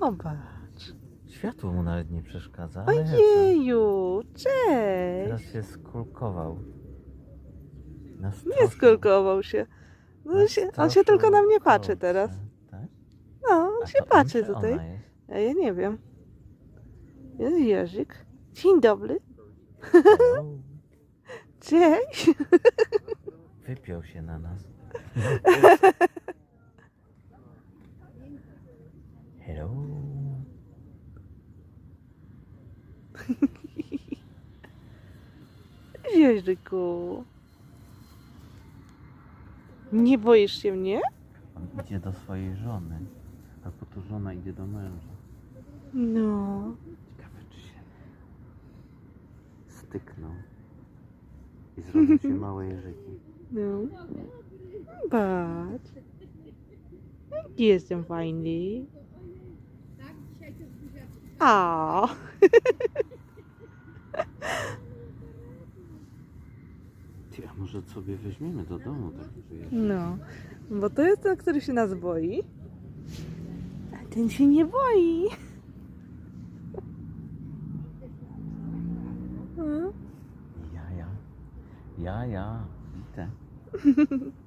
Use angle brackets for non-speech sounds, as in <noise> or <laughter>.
Zobacz. Światło mu nawet nie przeszkadza. ale cześć. Teraz się skulkował. Nie Nastroszył. skulkował się. No się. On się Nastroszył tylko na mnie patrzy teraz. Tak? No, on A się to on patrzy czy tutaj. Ona jest? A ja nie wiem. Jest Jerzyk. Dzień dobry. <laughs> Cześć. Wypiął się na nas. <laughs> <laughs> Jerzyku. Nie boisz się mnie? On idzie do swojej żony. Albo tu żona idzie do męża. No. Ciekawe, czy się stykną. I zrobią się <laughs> małe jeżyki. No. Patrz. Jaki jestem fajny. A. Ty, a może sobie weźmiemy do domu taki? No. Bo to jest ten, który się nas boi. A ten się nie boi. Ja, ja. Ja, ja. Widzę. <laughs>